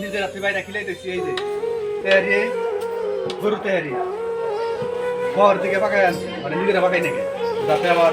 নিজের হাতে বাইরে খিলাই দিচ্ছি এই যে তেহারি গরু তেহারি শহর থেকে পাকাই আনছি মানে নিজেরা পাকাই নাকি যাতে আবার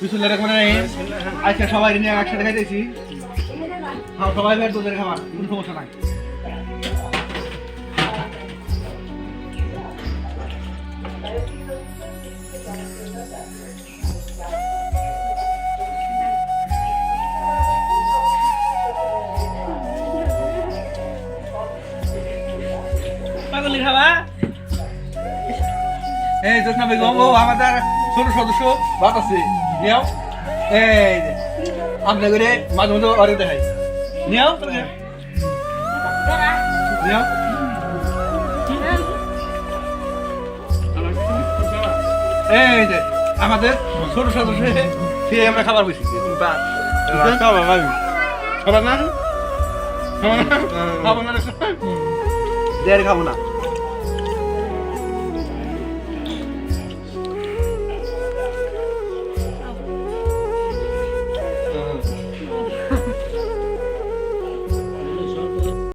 বিশুলের রকমের এই আজকে সবাই নিয়ে একসাথে খাইতেছি। খাও সবাই বের তোদের খাবার, কোনো সমস্যা নাই। খাবা? এই জোসনা বেগম, ও আমাদের ছোট সদস্য, ভাত আছে। নিও এই আমরা করে মাঝে মধ্যে অরে দেখাই। নিও নিও এই যে আমাদের ছোট সদস্য সে আমরা খাবার বসি। খাবার না? খাবার না? খাব না? দেড় খাব না।